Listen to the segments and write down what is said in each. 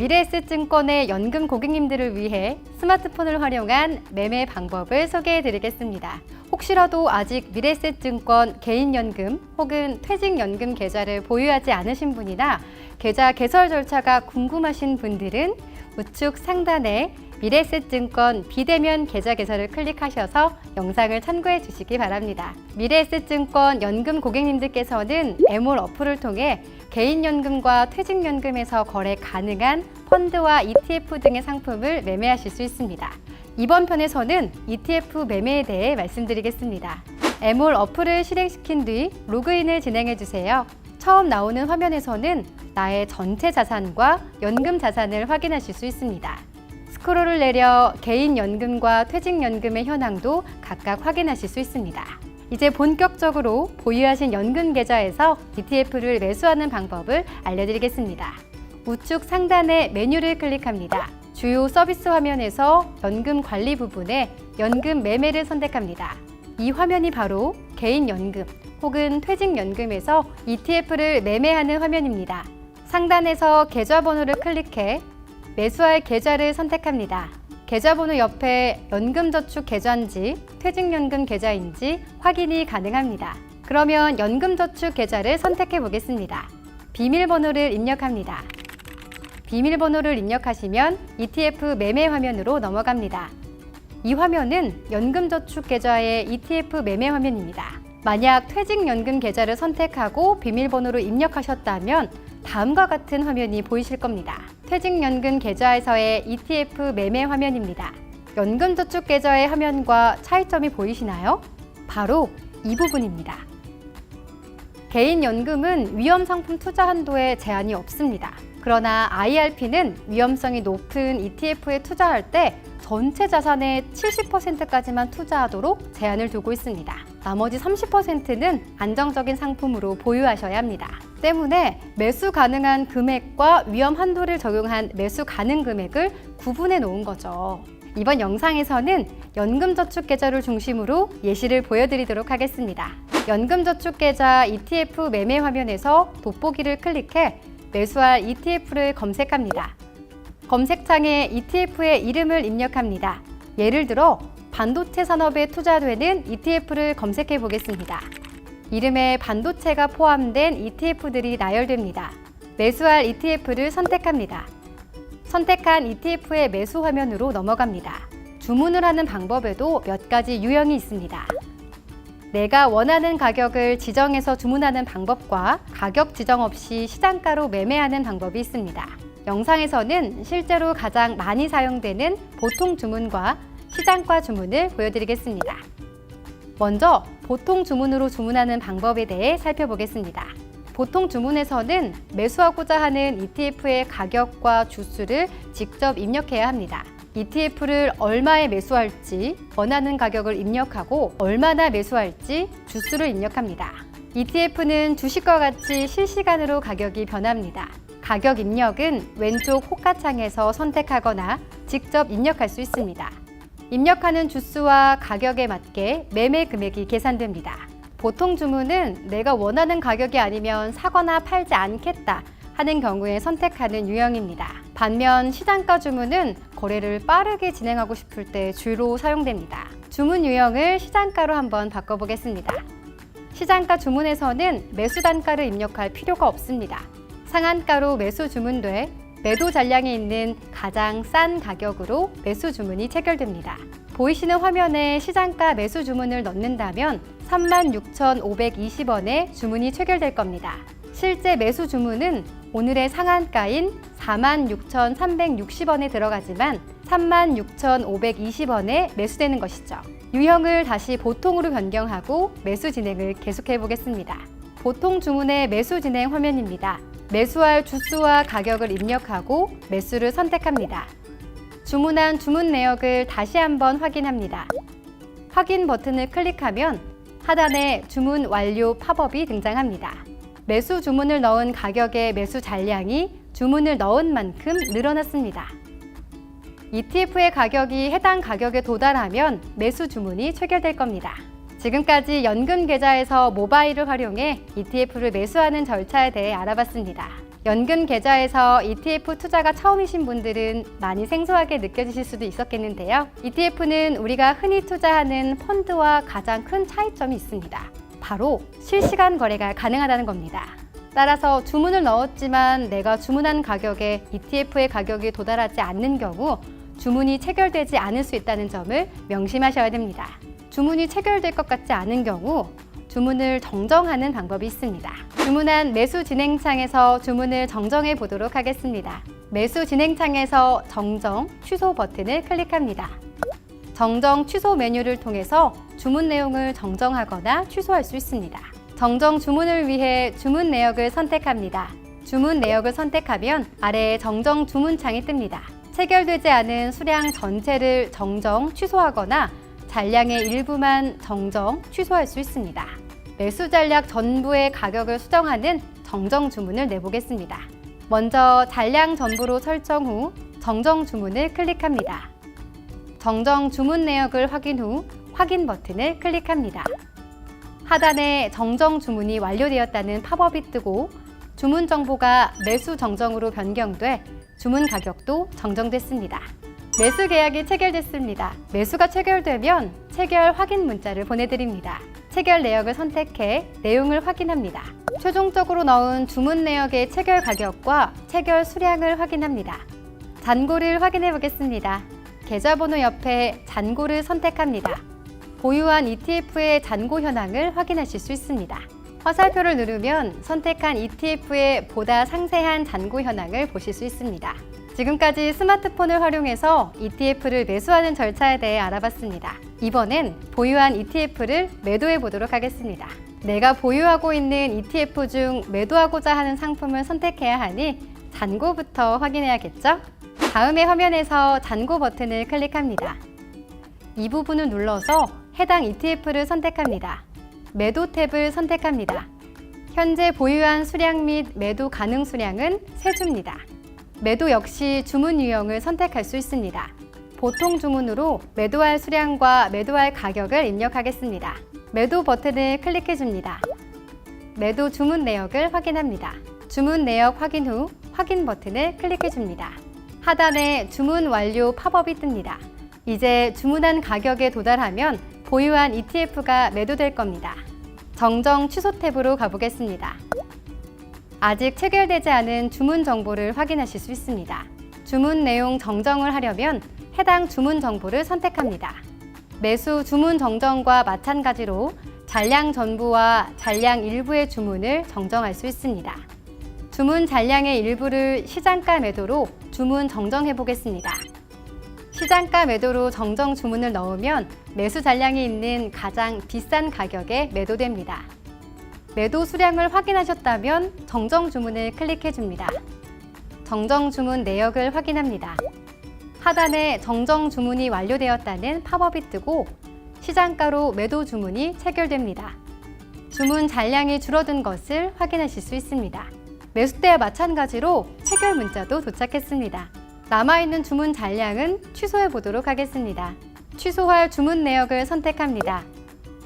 미래에셋증권의 연금 고객님들을 위해 스마트폰을 활용한 매매 방법을 소개해 드리겠습니다. 혹시라도 아직 미래에셋증권 개인연금 혹은 퇴직연금 계좌를 보유하지 않으신 분이나 계좌 개설 절차가 궁금하신 분들은 우측 상단에 미래에셋증권 비대면 계좌 개설을 클릭하셔서 영상을 참고해 주시기 바랍니다. 미래에셋증권 연금 고객님들께서는 에몰 어플을 통해 개인연금과 퇴직연금에서 거래 가능한 펀드와 ETF 등의 상품을 매매하실 수 있습니다. 이번 편에서는 ETF 매매에 대해 말씀드리겠습니다. 에몰 어플을 실행시킨 뒤 로그인을 진행해 주세요. 처음 나오는 화면에서는 나의 전체 자산과 연금 자산을 확인하실 수 있습니다. 스크롤을 내려 개인 연금과 퇴직 연금의 현황도 각각 확인하실 수 있습니다. 이제 본격적으로 보유하신 연금 계좌에서 ETF를 매수하는 방법을 알려드리겠습니다. 우측 상단의 메뉴를 클릭합니다. 주요 서비스 화면에서 연금 관리 부분에 연금 매매를 선택합니다. 이 화면이 바로 개인 연금 혹은 퇴직 연금에서 ETF를 매매하는 화면입니다. 상단에서 계좌번호를 클릭해 매수할 계좌를 선택합니다. 계좌번호 옆에 연금저축 계좌인지 퇴직연금 계좌인지 확인이 가능합니다. 그러면 연금저축 계좌를 선택해 보겠습니다. 비밀번호를 입력합니다. 비밀번호를 입력하시면 ETF 매매 화면으로 넘어갑니다. 이 화면은 연금저축 계좌의 ETF 매매 화면입니다. 만약 퇴직연금 계좌를 선택하고 비밀번호를 입력하셨다면 다음과 같은 화면이 보이실 겁니다. 퇴직연금 계좌에서의 ETF 매매 화면입니다. 연금저축 계좌의 화면과 차이점이 보이시나요? 바로 이 부분입니다. 개인연금은 위험상품 투자 한도에 제한이 없습니다. 그러나 IRP는 위험성이 높은 ETF에 투자할 때 전체 자산의 70%까지만 투자하도록 제한을 두고 있습니다. 나머지 30%는 안정적인 상품으로 보유하셔야 합니다. 때문에 매수 가능한 금액과 위험 한도를 적용한 매수 가능 금액을 구분해 놓은 거죠. 이번 영상에서는 연금저축 계좌를 중심으로 예시를 보여드리도록 하겠습니다. 연금저축계좌 ETF 매매 화면에서 돋보기를 클릭해 매수할 ETF를 검색합니다. 검색창에 ETF의 이름을 입력합니다. 예를 들어 반도체 산업에 투자되는 ETF를 검색해 보겠습니다. 이름에 반도체가 포함된 ETF들이 나열됩니다. 매수할 ETF를 선택합니다. 선택한 ETF의 매수 화면으로 넘어갑니다. 주문을 하는 방법에도 몇 가지 유형이 있습니다. 내가 원하는 가격을 지정해서 주문하는 방법과 가격 지정 없이 시장가로 매매하는 방법이 있습니다. 영상에서는 실제로 가장 많이 사용되는 보통 주문과 시장가 주문을 보여드리겠습니다. 먼저 보통 주문으로 주문하는 방법에 대해 살펴보겠습니다. 보통 주문에서는 매수하고자 하는 ETF의 가격과 주수를 직접 입력해야 합니다. ETF를 얼마에 매수할지 원하는 가격을 입력하고 얼마나 매수할지 주수를 입력합니다. ETF는 주식과 같이 실시간으로 가격이 변합니다. 가격 입력은 왼쪽 호가창에서 선택하거나 직접 입력할 수 있습니다. 입력하는 주수와 가격에 맞게 매매 금액이 계산됩니다. 보통 주문은 내가 원하는 가격이 아니면 사거나 팔지 않겠다 하는 경우에 선택하는 유형입니다. 반면 시장가 주문은 거래를 빠르게 진행하고 싶을 때 주로 사용됩니다. 주문 유형을 시장가로 한번 바꿔보겠습니다. 시장가 주문에서는 매수 단가를 입력할 필요가 없습니다. 상한가로 매수 주문돼 매도 잔량이 있는 가장 싼 가격으로 매수 주문이 체결됩니다. 보이시는 화면에 시장가 매수 주문을 넣는다면 36,520원에 주문이 체결될 겁니다. 실제 매수 주문은 오늘의 상한가인 46,360원에 들어가지만 36,520원에 매수되는 것이죠. 유형을 다시 보통으로 변경하고 매수 진행을 계속해 보겠습니다. 보통 주문의 매수 진행 화면입니다. 매수할 주수와 가격을 입력하고 매수를 선택합니다. 주문한 주문 내역을 다시 한번 확인합니다. 확인 버튼을 클릭하면 하단에 주문 완료 팝업이 등장합니다. 매수 주문을 넣은 가격의 매수 잔량이 주문을 넣은 만큼 늘어났습니다. ETF의 가격이 해당 가격에 도달하면 매수 주문이 체결될 겁니다. 지금까지 연금 계좌에서 모바일을 활용해 ETF를 매수하는 절차에 대해 알아봤습니다. 연금 계좌에서 ETF 투자가 처음이신 분들은 많이 생소하게 느껴지실 수도 있었겠는데요. ETF는 우리가 흔히 투자하는 펀드와 가장 큰 차이점이 있습니다. 바로 실시간 거래가 가능하다는 겁니다. 따라서 주문을 넣었지만 내가 주문한 가격에 ETF의 가격이 도달하지 않는 경우 주문이 체결되지 않을 수 있다는 점을 명심하셔야 됩니다. 주문이 체결될 것 같지 않은 경우 주문을 정정하는 방법이 있습니다. 주문한 매수 진행창에서 주문을 정정해 보도록 하겠습니다. 매수 진행창에서 정정, 취소 버튼을 클릭합니다. 정정, 취소 메뉴를 통해서 주문 내용을 정정하거나 취소할 수 있습니다. 정정 주문을 위해 주문 내역을 선택합니다. 주문 내역을 선택하면 아래에 정정 주문창이 뜹니다. 체결되지 않은 수량 전체를 정정, 취소하거나 잔량의 일부만 정정, 취소할 수 있습니다. 매수 잔량 전부의 가격을 수정하는 정정 주문을 내보겠습니다. 먼저 잔량 전부로 설정 후 정정 주문을 클릭합니다. 정정 주문 내역을 확인 후 확인 버튼을 클릭합니다. 하단에 정정 주문이 완료되었다는 팝업이 뜨고 주문 정보가 매수 정정으로 변경돼 주문 가격도 정정됐습니다. 매수 계약이 체결됐습니다. 매수가 체결되면 체결 확인 문자를 보내드립니다. 체결 내역을 선택해 내용을 확인합니다. 최종적으로 넣은 주문 내역의 체결 가격과 체결 수량을 확인합니다. 잔고를 확인해 보겠습니다. 계좌번호 옆에 잔고를 선택합니다. 보유한 ETF의 잔고 현황을 확인하실 수 있습니다. 화살표를 누르면 선택한 ETF의 보다 상세한 잔고 현황을 보실 수 있습니다. 지금까지 스마트폰을 활용해서 ETF를 매수하는 절차에 대해 알아봤습니다. 이번엔 보유한 ETF를 매도해 보도록 하겠습니다. 내가 보유하고 있는 ETF 중 매도하고자 하는 상품을 선택해야 하니 잔고부터 확인해야겠죠? 다음의 화면에서 잔고 버튼을 클릭합니다. 이 부분을 눌러서 해당 ETF를 선택합니다. 매도 탭을 선택합니다. 현재 보유한 수량 및 매도 가능 수량은 세 주입니다. 매도 역시 주문 유형을 선택할 수 있습니다. 보통 주문으로 매도할 수량과 매도할 가격을 입력하겠습니다. 매도 버튼을 클릭해 줍니다. 매도 주문 내역을 확인합니다. 주문 내역 확인 후 확인 버튼을 클릭해 줍니다. 하단에 주문 완료 팝업이 뜹니다. 이제 주문한 가격에 도달하면 보유한 ETF가 매도될 겁니다. 정정 취소 탭으로 가보겠습니다. 아직 체결되지 않은 주문 정보를 확인하실 수 있습니다. 주문 내용 정정을 하려면 해당 주문 정보를 선택합니다. 매수 주문 정정과 마찬가지로 잔량 전부와 잔량 일부의 주문을 정정할 수 있습니다. 주문 잔량의 일부를 시장가 매도로 주문 정정해 보겠습니다. 시장가 매도로 정정 주문을 넣으면 매수 잔량이 있는 가장 비싼 가격에 매도됩니다. 매도 수량을 확인하셨다면 정정 주문을 클릭해 줍니다. 정정 주문 내역을 확인합니다. 하단에 정정 주문이 완료되었다는 팝업이 뜨고 시장가로 매도 주문이 체결됩니다. 주문 잔량이 줄어든 것을 확인하실 수 있습니다. 매수 때와 마찬가지로 체결 문자도 도착했습니다. 남아있는 주문 잔량은 취소해 보도록 하겠습니다. 취소할 주문 내역을 선택합니다.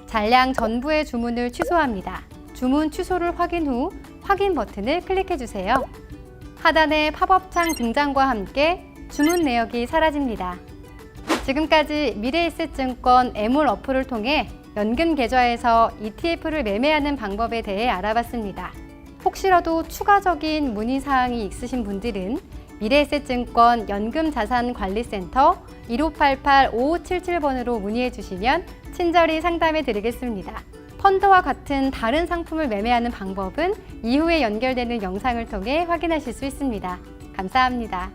잔량 전부의 주문을 취소합니다. 주문 취소를 확인 후 확인 버튼을 클릭해 주세요. 하단의 팝업창 등장과 함께 주문 내역이 사라집니다. 지금까지 미래에셋증권 애물 어플을 통해 연금 계좌에서 ETF를 매매하는 방법에 대해 알아봤습니다. 혹시라도 추가적인 문의 사항이 있으신 분들은 미래에셋증권 연금자산관리센터 1588-5577번으로 문의해 주시면 친절히 상담해 드리겠습니다. 펀드와 같은 다른 상품을 매매하는 방법은 이후에 연결되는 영상을 통해 확인하실 수 있습니다. 감사합니다.